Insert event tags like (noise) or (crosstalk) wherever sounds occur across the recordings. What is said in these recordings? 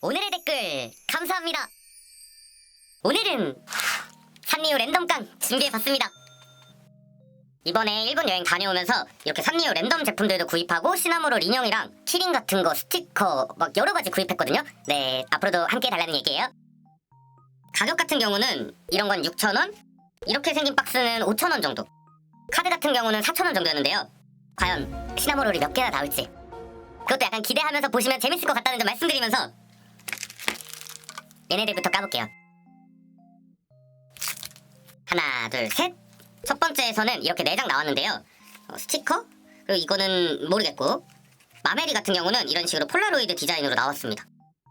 오늘의 댓글 감사합니다. 오늘은 산리오 랜덤깡 준비해봤습니다. 이번에 일본 여행 다녀오면서 이렇게 산리오 랜덤 제품들도 구입하고 시나모롤 인형이랑 키링 같은 거 스티커 막 여러 가지 구입했거든요. 네, 앞으로도 함께 달라는 얘기예요. 가격 같은 경우는 이런 건 6,000원, 이렇게 생긴 박스는 5,000원 정도. 카드 같은 경우는 4,000원 정도였는데요. 과연 시나모롤이 몇 개나 나올지 그것도 약간 기대하면서 보시면 재밌을 것 같다는 점 말씀드리면서 얘네들부터 까볼게요. 하나, 둘, 셋. 첫 번째에서는 이렇게 4장 나왔는데요. 어, 스티커? 그리고 이거는 모르겠고 마메리 같은 경우는 이런 식으로 폴라로이드 디자인으로 나왔습니다.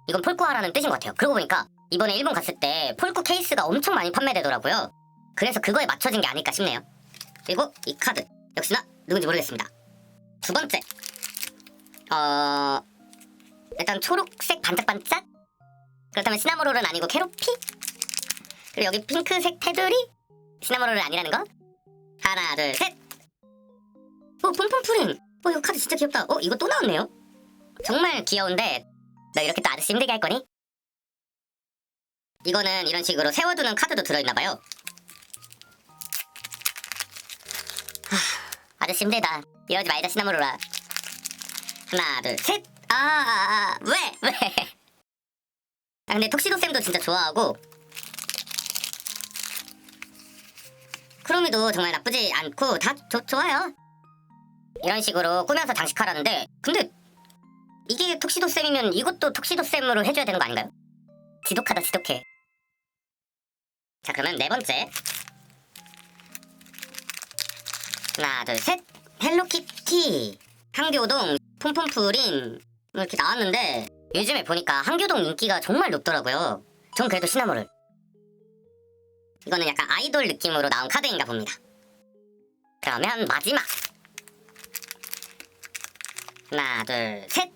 이건 폴쿠아라는 뜻인 것 같아요. 그러고 보니까 이번에 일본 갔을 때 폴쿠 케이스가 엄청 많이 판매되더라고요. 그래서 그거에 맞춰진 게 아닐까 싶네요. 그리고 이 카드 역시나 누군지 모르겠습니다. 두 번째 어 일단 초록색 반짝반짝? 그렇다면 시나모롤은 아니고 캐로피? 그리고 여기 핑크색 테두리? 시나모롤은 아니라는 거? 하나 둘셋! 오 폼폼프링 어 이거 카드 진짜 귀엽다. 어 이거 또 나왔네요? 정말 귀여운데 너 이렇게 또 아저씨 힘들게 할 거니? 이거는 이런 식으로 세워두는 카드도 들어있나봐요. 아저씨 힘들다. 이러지 말자 시나모로라. 하나 둘 셋. 아, 아, 아. 왜? 왜? (laughs) 아 근데 톡시도 쌤도 진짜 좋아하고 크로미도 정말 나쁘지 않고 다 조, 좋아요. 이런 식으로 꾸며서 장식하라는데 근데 이게 톡시도 쌤이면 이것도 톡시도 쌤으로 해줘야 되는 거 아닌가요? 지독하다 지독해. 자 그러면 네 번째 하나 둘 셋 헬로키티 한교동 폼폼프린 뭐 이렇게 나왔는데 요즘에 보니까 한교동 인기가 정말 높더라고요. 전 그래도 시나모를 이거는 약간 아이돌 느낌으로 나온 카드인가 봅니다. 그러면 마지막. 하나 둘 셋.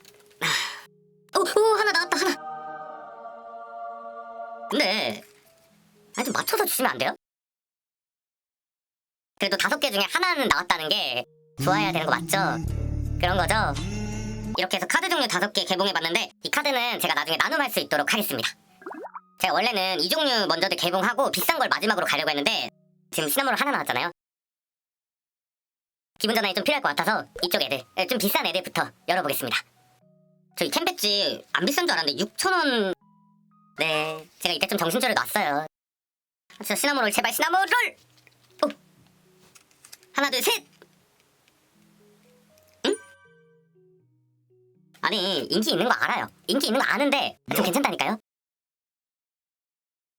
오, 오 하나 나왔다 하나. 근데 아니 좀 맞춰서 주시면 안 돼요? 그래도 다섯 개 중에 하나는 나왔다는 게 좋아야 되는 거 맞죠? 그런 거죠? 이렇게 해서 카드 종류 다섯 개 개봉해봤는데 이 카드는 제가 나중에 나눔할 수 있도록 하겠습니다. 제가 원래는 이 종류 먼저들 개봉하고 비싼 걸 마지막으로 가려고 했는데 지금 시나모롤 하나 나왔잖아요. 기분 전환이 좀 필요할 것 같아서 이쪽 애들, 에, 좀 비싼 애들부터 열어보겠습니다. 저이 캔배지 안 비싼 줄 알았는데 6,000원... 네, 제가 이때 좀 정신줄을 놨어요. 아, 진짜 시나모롤 제발 시나모롤! 하나 둘 셋. 아니 인기 있는 거 알아요. 인기 있는 거 아는데 좀 괜찮다니까요.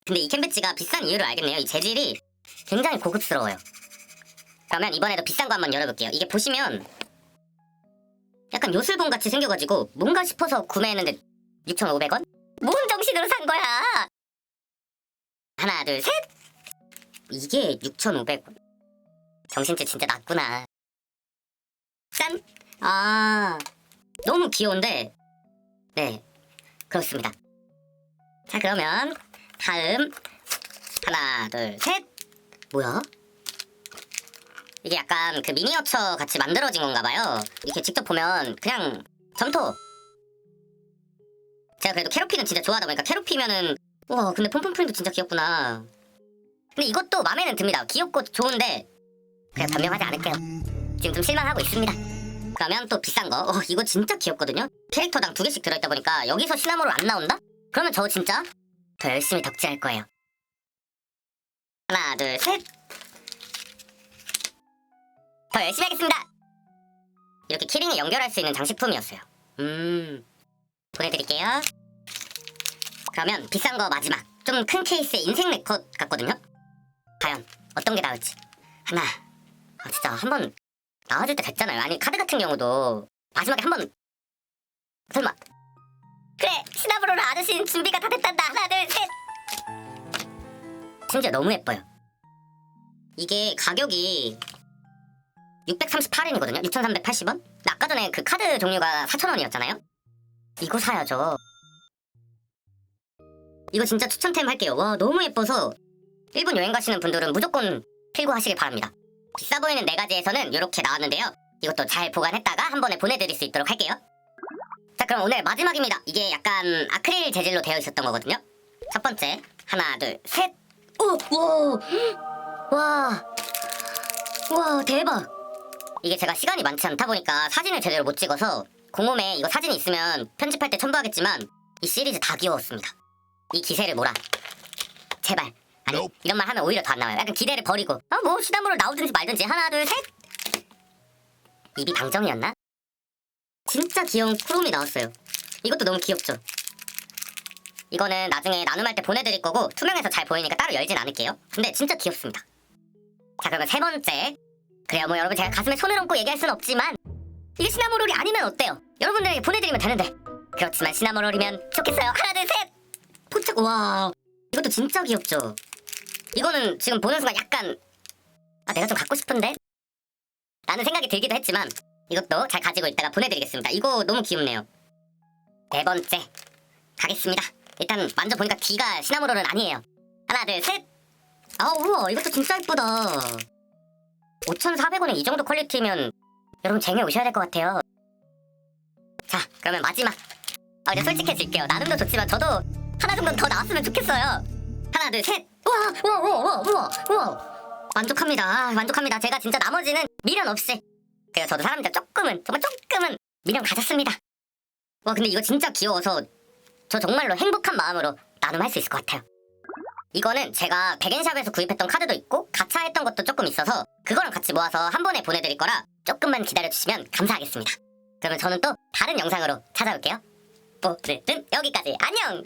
근데 이 캔배지가 비싼 이유를 알겠네요. 이 재질이 굉장히 고급스러워요. 그러면 이번에도 비싼 거 한번 열어볼게요. 이게 보시면 약간 요술봉 같이 생겨가지고 뭔가 싶어서 구매했는데 6,500원? 뭔 정신으로 산 거야? 하나 둘 셋. 이게 6,500원. 정신줄 진짜 났구나. 짠! 아, 너무 귀여운데, 네, 그렇습니다. 자, 그러면, 다음, 하나, 둘, 셋! 뭐야? 이게 약간 그 미니어처 같이 만들어진 건가 봐요. 이렇게 직접 보면 그냥 점토. 제가 그래도 캐로피는 진짜 좋아하다 보니까 캐로피면은, 와, 근데 폼폼프린도 진짜 귀엽구나. 근데 이것도 마음에는 듭니다. 귀엽고 좋은데, 그냥 변명하지 않을게요. 지금 좀 실망하고 있습니다. 그러면 또 비싼 거. 어, 이거 진짜 귀엽거든요. 캐릭터당 두 개씩 들어있다 보니까 여기서 시나모롤 안 나온다? 그러면 저 진짜 더 열심히 덕질할 거예요. 하나, 둘, 셋. 더 열심히 하겠습니다. 이렇게 키링에 연결할 수 있는 장식품이었어요. 음, 보내드릴게요. 그러면 비싼 거 마지막. 좀 큰 케이스의 인생 네컷 같거든요. 과연 어떤 게 나올지. 하나, 아 진짜 한번 나와줄 때 됐잖아요. 아니 카드 같은 경우도 마지막에 한 번 설마 그래 시나브로라 아저씨는 준비가 다 됐단다. 하나 둘 셋. 심지어 너무 예뻐요. 이게 가격이 638엔이거든요. 6,380원? 아까 전에 그 카드 종류가 4,000원이었잖아요. 이거 사야죠. 이거 진짜 추천템 할게요. 와 너무 예뻐서 일본 여행 가시는 분들은 무조건 필고 하시길 바랍니다. 비싸 보이는 네 가지에서는 이렇게 나왔는데요. 이것도 잘 보관했다가 한 번에 보내드릴 수 있도록 할게요. 자 그럼 오늘 마지막입니다. 이게 약간 아크릴 재질로 되어 있었던 거거든요. 첫 번째 하나 둘 셋. 오, 와, 와, 와 대박. 이게 제가 시간이 많지 않다 보니까 사진을 제대로 못 찍어서 공홈에 이거 사진이 있으면 편집할 때 첨부하겠지만 이 시리즈 다 귀여웠습니다. 이 기세를 몰아. 제발. 아니 Nope. 이런 말 하면 오히려 더 안 나와요. 약간 기대를 버리고 아뭐 시나모로 나오든지 말든지 하나 둘 셋. 입이 방정이었나? 진짜 귀여운 쿠롬이 나왔어요. 이것도 너무 귀엽죠? 이거는 나중에 나눔할 때 보내드릴 거고 투명해서 잘 보이니까 따로 열진 않을게요. 근데 진짜 귀엽습니다. 자 그러면 세 번째. 그래요 뭐 여러분 제가 가슴에 손을 얹고 얘기할 순 없지만 이게 시나모롤이 아니면 어때요? 여러분들에게 보내드리면 되는데 그렇지만 시나모롤이면 좋겠어요. 하나 둘 셋. 포착 와 이것도 진짜 귀엽죠. 이거는 지금 보는 순간 약간 아 내가 좀 갖고 싶은데 라는 생각이 들기도 했지만 이것도 잘 가지고 있다가 보내드리겠습니다. 이거 너무 귀엽네요. 네 번째 가겠습니다. 일단 만져보니까 D가 시나모롤은 아니에요. 하나 둘 셋. 아 우와 이것도 진짜 예쁘다. 5,400원에 이 정도 퀄리티면 여러분 쟁여 오셔야 될 것 같아요. 자 그러면 마지막. 아 이제 솔직해질게요. 나눔도 좋지만 저도 하나 정도 더 나왔으면 좋겠어요. 하나 둘 셋. 우와 우와 우와 우와 우와. 만족합니다. 아, 만족합니다. 제가 진짜 나머지는 미련 없이. 그래서 저도 사람들 조금은 정말 조금은 미련 가졌습니다. 와 근데 이거 진짜 귀여워서 저 정말로 행복한 마음으로 나눔할 수 있을 것 같아요. 이거는 제가 백엔샵에서 구입했던 카드도 있고 가차했던 것도 조금 있어서 그거랑 같이 모아서 한 번에 보내드릴 거라 조금만 기다려주시면 감사하겠습니다. 그러면 저는 또 다른 영상으로 찾아올게요. 오늘은 여기까지 안녕!